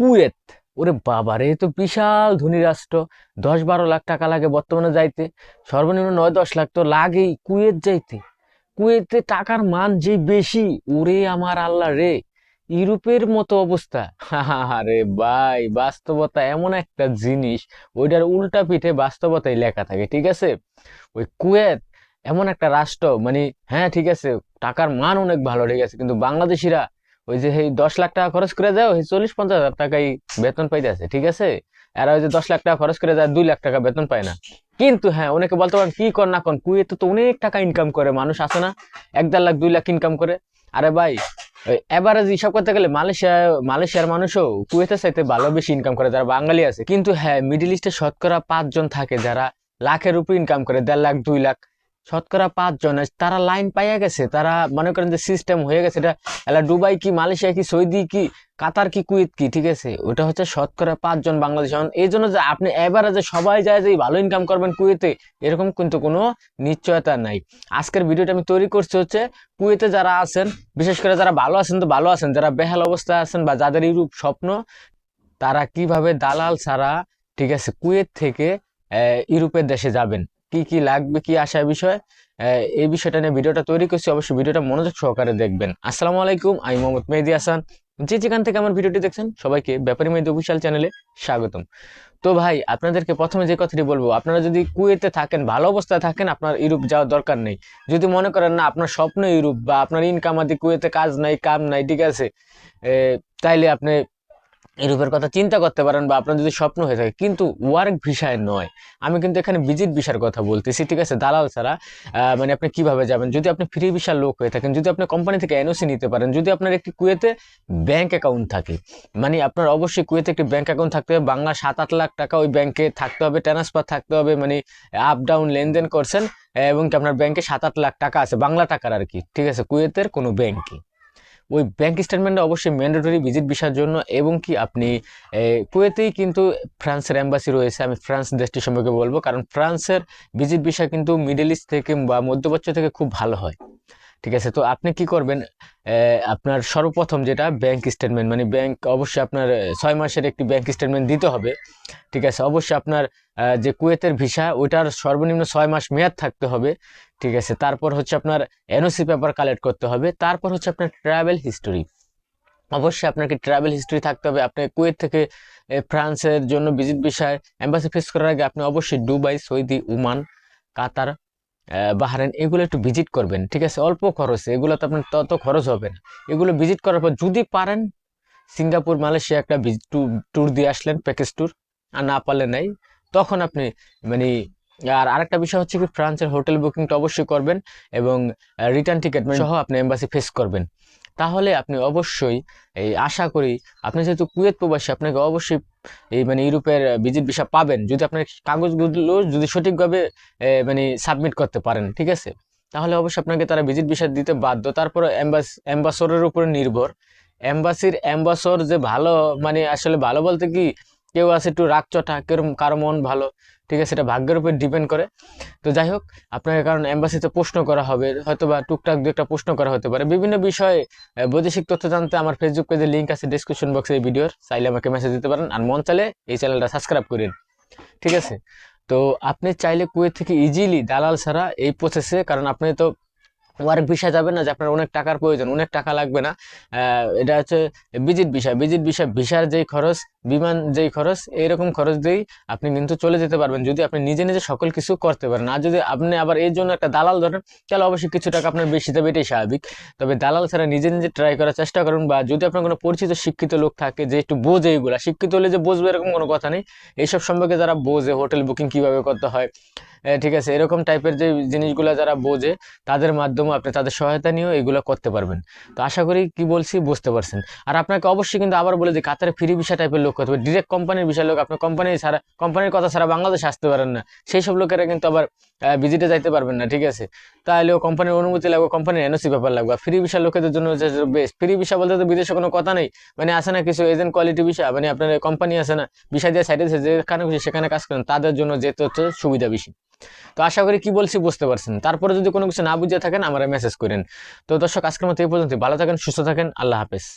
Kuwait. ওরে বাবারে তো বিশাল ধনী রাষ্ট্র। দশ বারো লাখ টাকা লাগে বর্তমানে যাইতে। সর্বনিম্ন নয় দশ লাখ তো লাগেই কুয়েত যাইতে। কুয়েতে টাকার মান যে বেশি, ওরে আমার আল্লাহ রে। ইউরোপের মতো অবস্থা। আরে ভাই, বাস্তবতা এমন একটা জিনিস, ওইটার উল্টা পিঠে বাস্তবতাই লেখা থাকে, ঠিক আছে? ওই কুয়েত এমন একটা রাষ্ট্র মানে হ্যাঁ ঠিক আছে, টাকার মান অনেক ভালো, ঠিক আছে, কিন্তু বাংলাদেশিরা ওই যে এই দশ লাখ টাকা খরচ করে যায়, ওই চল্লিশ পঞ্চাশ হাজার টাকাই বেতন পাইতে আছে, ঠিক আছে? আর ওই যে দশ লাখ টাকা খরচ করে যায়, দুই লাখ টাকা বেতন পায় না। কিন্তু হ্যাঁ অনেকে বলতে পারেন, কি কর না কর, কুয়েতে তো অনেক টাকা ইনকাম করে, মানুষ আছে না? এক দেড় লাখ, দুই লাখ ইনকাম করে। আরে ভাই এভারেজ হিসাব করতে গেলে মালয়েশিয়া, মালয়েশিয়ার মানুষও কুয়েতের চাইতে ভালো বেশি ইনকাম করে, যারা বাঙালি আছে। কিন্তু হ্যাঁ মিডিল ইস্টে শতকরা পাঁচজন থাকে যারা লাখের উপর ইনকাম করে, দেড় লাখ, দুই লাখ। শতকরা পাঁচজন তারা লাইন পাইয়া গেছে, তারা মনে করেন যে সিস্টেম হয়ে গেছে, এটা এলা দুবাই কি, মালয়েশিয়া কি, সৌদি কি, কাতার কি, কুয়েত কি, ঠিক আছে? ওটা হচ্ছে শতকরা পাঁচজন বাংলাদেশ। এই জন্য যে আপনি এভারেজে সবাই যায় যে ভালো ইনকাম করবেন কুয়েতে, এরকম কিন্তু কোনো নিশ্চয়তা নাই। আজকের ভিডিওটা আমি তৈরি করছি হচ্ছে কুয়েতে যারা আছেন, বিশেষ করে যারা ভালো আছেন তো ভালো আছেন, যারা বেহাল অবস্থায় আছেন বা যাদের ইউরোপ স্বপ্ন, তারা কীভাবে দালাল ছাড়া, ঠিক আছে, কুয়েত থেকে ইউরোপের দেশে যাবেন? কি কি লাগবে, কি আসার বিষয় এই বিষয়টা নিয়ে ভিডিওটা তৈরি করছি। অবশ্যই ভিডিওটা মনোযোগ সহকারে দেখবেন। আসসালামু আলাইকুম, আমি মোহাম্মদ মেহেদি হাসান। যে যেখান থেকে আমার ভিডিওটি দেখছেন, সবাইকে ব্যাপারী মেহেদি অফিসিয়াল চ্যানেলে স্বাগতম। তো ভাই, আপনাদেরকে প্রথমে যে কথাটি বলব, আপনারা যদি কুয়েতে থাকেন, ভালো অবস্থায় থাকেন, আপনার ইউরোপ যাওয়ার দরকার নেই। যদি মনে করেন না, আপনার স্বপ্ন ইউরোপ বা আপনার ইনকাম আদি কুয়েতে কাজ নাই, কাম নাই, ঠিক আছে তাইলে আপনি ইউরোপের কথা চিন্তা করতে পারেন বা আপনার যদি স্বপ্ন হয়ে থাকে, কিন্তু ওয়ার্ক ভিসায় নয়। আমি কিন্তু এখানে ভিজিট ভিসার কথা বলতেছি, ঠিক আছে? দালাল ছাড়া মানে আপনি কীভাবে যাবেন? যদি আপনি ফ্রি ভিসার লোক হয়ে থাকেন, যদি আপনি কোম্পানি থেকে এনওসি নিতে পারেন, যদি আপনার একটি কুয়েতে ব্যাংক অ্যাকাউন্ট থাকে মানে আপনার অবশ্যই কুয়েতে একটি ব্যাংক অ্যাকাউন্ট থাকতে হবে, বাংলা সাত আট লাখ টাকা ওই ব্যাংকে থাকতে হবে ট্রান্সফার থাকতে হবে মানে আপ ডাউন লেনদেন করছেন, এবং কি আপনার ব্যাংকে সাত আট লাখ টাকা আছে, বাংলা টাকার আর কি, ঠিক আছে? কুয়েতের কোনো ব্যাংকে ওই ব্যাংক স্টেটমেন্টটা অবশ্যই ম্যান্ডেটরি ভিজিট ভিসার জন্য এবং কি আপনি কুয়েতেই কিন্তু ফ্রান্সের অ্যাম্বাসি রয়েছে। আমি ফ্রান্স দেশটি সম্পর্কে বলব, কারণ ফ্রান্সের ভিজিট ভিসা কিন্তু মিডল ইস্ট থেকে বা মধ্যপ্রাচ্য থেকে খুব ভালো হয়। ঠিক আছে? তো আপনি কি করবেন? আপনার সর্বপ্রথম যেটা ব্যাংক স্টেটমেন্ট মানে ব্যাংক অবশ্যই আপনার ছয় মাসের একটি ব্যাংক স্টেটমেন্ট দিতে হবে। ঠিক আছে? অবশ্যই আপনার যে কুয়েতের ভিসা, ওইটার সর্বনিম্ন ছয় মাস মেয়াদ থাকতে হবে। ঠিক আছে? তারপর হচ্ছে আপনার এনওসি পেপার কালেক্ট করতে হবে। তারপর হচ্ছে আপনার ট্রাভেল হিস্টোরি অবশ্যই আপনাকে ট্রাভেল হিস্টোরি থাকতে হবে। আপনি কুয়েত থেকে ফ্রান্সের জন্য ভিজিট ভিসায় এম্বাসি ফেস করার আগে আপনি অবশ্যই দুবাই, সৌদি, ওমান, কাতার আহ, বাহরাইন এগুলো একটু ভিজিট করবেন ঠিক আছে? অল্প খরচে এগুলো তো আপনার তত খরচ হবে না। এগুলো ভিজিট করার পর যদি পারেন সিঙ্গাপুর মালয়েশিয়া একটা ট্যুর দিয়ে আসলেন প্যাকেজ ট্যুর আর না পারলে নাই তখন আপনি মানে আর আরেকটা বিষয় হচ্ছে কি ফ্রান্সের হোটেল বুকিংটা অবশ্যই করবেন এবং রিটার্ন টিকিট সহ আপনি এম্বাসি ফেস করবেন। তাহলে আপনি অবশ্যই এই আশা করি আপনি যেহেতু কুয়েত প্রবাসী, আপনাকে অবশ্যই এই মানে ইউরোপের ভিজিট ভিসা পাবেন। যদি আপনার কাগজগুলো যদি সঠিকভাবে মানে সাবমিট করতে পারেন, ঠিক আছে? তাহলে অবশ্যই আপনাকে তারা ভিজিট ভিসা দিতে বাধ্য। তারপর অ্যাম্বাস অ্যাম্বাসরের উপরে নির্ভর। অ্যাম্বাসির অ্যাম্বাসর যে ভালো মানে আসলে ভালো বলতে কি কেউ আছে একটু রাগচটা কেউ কারও মন ভালো, ঠিক আছে এটা ভাগ্যের উপর ডিপেন্ড করে। তো যাই হোক, আপনাকে কারণ এম্বাসিতে প্রশ্ন করা হবে হয়তো বা টুকটাক দু একটা প্রশ্ন করা হতে পারে। বিভিন্ন বিষয়ে বৈদেশিক তথ্য জানতে আমার ফেসবুক পেজে লিঙ্ক আছে ডিসক্রিপশন বক্সে এই ভিডিওর চাইলে আমাকে মেসেজ দিতে পারেন। আর মন চাইলে এই চ্যানেলটা সাবস্ক্রাইব করেন ঠিক আছে? তো আপনি চাইলে কুয়েত থেকে ইজিলি দালাল ছাড়া এই প্রসেসে কারণ আপনি তো ওয়ার্ক ভিসা যাবে না যে আপনার অনেক টাকার প্রয়োজন, অনেক টাকা লাগবে না। এটা হচ্ছে ভিজিট ভিসা ভিজিট ভিসা ভিসার যেই খরচ, বিমান যেই খরচ, এইরকম খরচ দিয়েই আপনি কিন্তু চলে যেতে পারবেন যদি আপনি নিজে নিজে সকল কিছু করতে পারেন। আর যদি আপনি আবার এর জন্য একটা দালাল ধরেন, তাহলে অবশ্যই কিছু টাকা আপনার বেশি দেবে এটাই স্বাভাবিক। তবে দালাল ছাড়া নিজে নিজে ট্রাই করার চেষ্টা করুন বা যদি আপনার কোনো পরিচিত, শিক্ষিত লোক থাকে যে একটু বোঝে এইগুলা শিক্ষিত হলে যে বুঝবে এরকম কোনো কথা নেই। এইসব সম্পর্কে যারা বোঝে, হোটেল বুকিং কীভাবে করতে হয় ঠিক আছে, এরকম টাইপের যে জিনিসগুলো যারা বোঝে, তাদের মাধ্যমে আপনি তাদের সহায়তা নিয়েও এগুলো করতে পারবেন। তো আশা করি কি বলছি বুঝতে পারছেন। আর আপনাকে অবশ্যই কিন্তু আবার বলে যে কাতারে ফ্রি ভিসা টাইপের লোক করতে হবে। ডিরেক্ট কোম্পানির বিষয় লোক, আপনি কোম্পানি ছাড়া কোম্পানির কথা ছাড়া বাংলাদেশে আসতে পারেন না। সেই সব লোকেরা কিন্তু আবার ভিজিটে যাইতে পারবেন না, ঠিক আছে? তাহলেও কোম্পানির অনুমতি লাগবে কোম্পানির এনওসি পেপার লাগবে। ফ্রি ভিসা লোকেদের জন্য বেস্ট ফ্রি ভিসা বলতে তো বিদেশে কোনো কথা নেই। মানে আসে না কিছু এজেন্ট কোয়ালিটি ভিসা মানে আপনার কোম্পানি আছে না? ভিসা দিয়ে সাইডে যেখানে সেখানে কাজ করেন, তাদের জন্য যেতে হচ্ছে সুবিধা বেশি। তো আশা করি কি বলছি বুঝতে পারছেন। তারপরে যদি কোনো কিছু না বুঝে থাকেন, আমার মেসেজ করেন। তো দর্শক, আজকের মতো এই পর্যন্ত ভালো থাকেন, সুস্থ থাকেন। আল্লাহ হাফেজ।